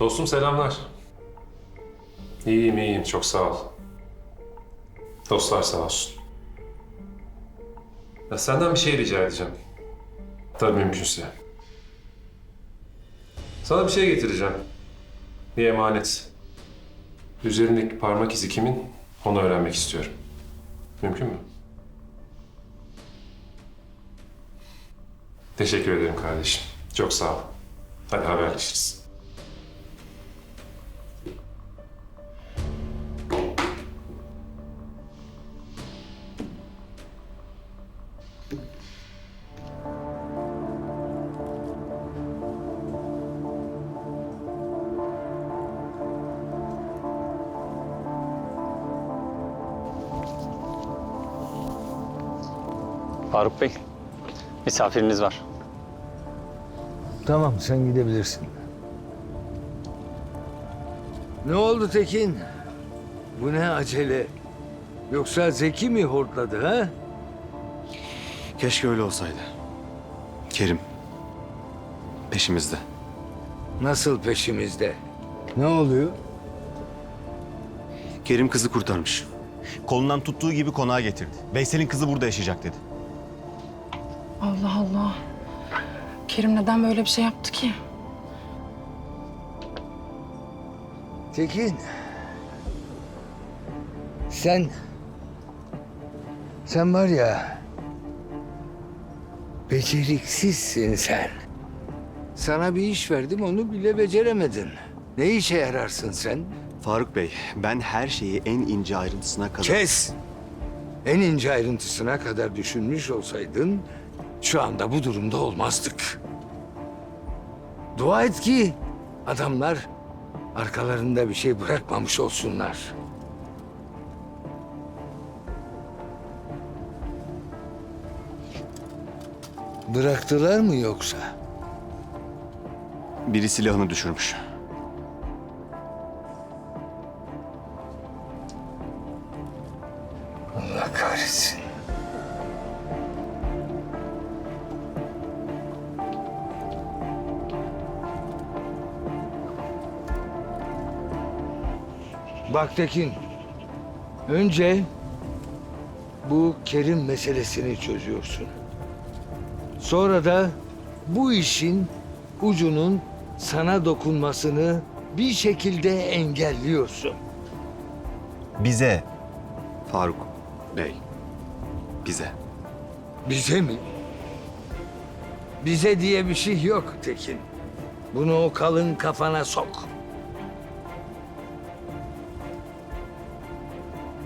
Dostum selamlar. İyiyim iyiyim çok sağ ol. Dostlar sağ olsun. Ya senden bir şey rica edeceğim. Tabii mümkünse. Sana bir şey getireceğim. Bir emanet. Üzerindeki parmak izi kimin? Onu öğrenmek istiyorum. Mümkün mü? Teşekkür ederim kardeşim. Çok sağ ol. Hadi haberleşiriz. Faruk Bey, misafiriniz var. Tamam sen gidebilirsin. Ne oldu Tekin? Bu ne acele? Yoksa Zeki mi hortladı ha? Keşke öyle olsaydı. Kerim. Peşimizde. Nasıl peşimizde? Ne oluyor? Kerim kızı kurtarmış. Kolundan tuttuğu gibi konağa getirdi. Veysel'in kızı burada yaşayacak dedi. Allah Allah. Kerim neden böyle bir şey yaptı ki? Tekin. Sen... Sen var ya... Beceriksizsin sen. Sana bir iş verdim onu bile beceremedin. Ne işe yararsın sen? Faruk Bey, ben her şeyi en ince ayrıntısına kadar... Kes! En ince ayrıntısına kadar düşünmüş olsaydın... ...şu anda bu durumda olmazdık. Dua et ki adamlar arkalarında bir şey bırakmamış olsunlar. Bıraktılar mı yoksa? Biri silahını düşürmüş. Allah kahretsin. Bak Tekin. Önce bu Kerim meselesini çözüyorsun. Sonra da bu işin ucunun sana dokunmasını bir şekilde engelliyorsun. Bize. Faruk Bey. Bize. Bize mi? Bize diye bir şey yok Tekin. Bunu o kalın kafana sok.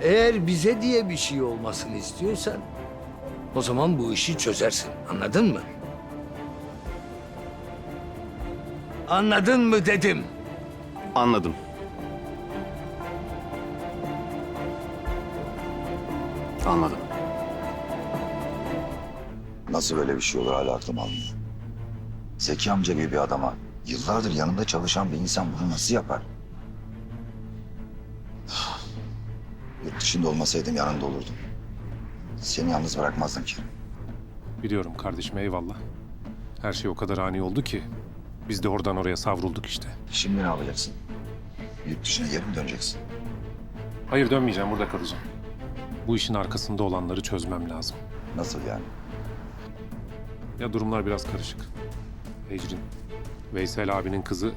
Eğer bize diye bir şey olmasını istiyorsan... ...o zaman bu işi çözersin. Anladın mı? Anladın mı dedim. Anladım. Anladım. Nasıl böyle bir şey olur hala aklım almıyor. Zeki amca gibi bir adama yıllardır yanında çalışan bir insan bunu nasıl yapar? Dışında olmasaydım yanında olurdum. Seni yalnız bırakmazdım ki. Biliyorum kardeşim eyvallah. Her şey o kadar ani oldu ki biz de oradan oraya savrulduk işte. Şimdi ne yapacaksın? Yurt dışına geri mi döneceksin? Hayır dönmeyeceğim burada kalacağım. Bu işin arkasında olanları çözmem lazım. Nasıl yani? Ya durumlar biraz karışık. Ecrin, Veysel abinin kızı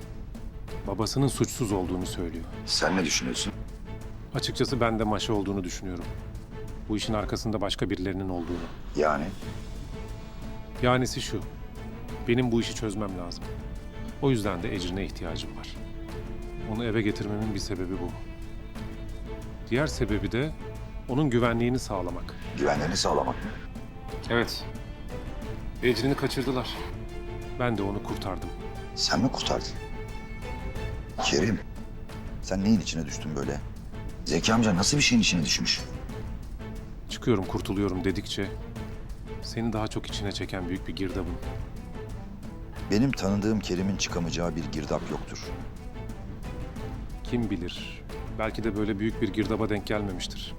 babasının suçsuz olduğunu söylüyor. Sen ne düşünüyorsun? Açıkçası ben de maşa olduğunu düşünüyorum. Bu işin arkasında başka birilerinin olduğunu. Yani Yanisi şu. Benim bu işi çözmem lazım. O yüzden de Ecrin'e ihtiyacım var. Onu eve getirmemin bir sebebi bu. Diğer sebebi de onun güvenliğini sağlamak. güvenliğini sağlamak mı? Evet. Ecrin'i kaçırdılar. Ben de onu kurtardım. Sen mi kurtardın? Kerim, sen neyin içine düştün böyle? Zeki amca nasıl bir şeyin içine düşmüş? Çıkıyorum kurtuluyorum dedikçe seni daha çok içine çeken büyük bir girdabım. Benim tanıdığım Kerim'in çıkamayacağı bir girdap yoktur. Kim bilir belki de böyle büyük bir girdaba denk gelmemiştir.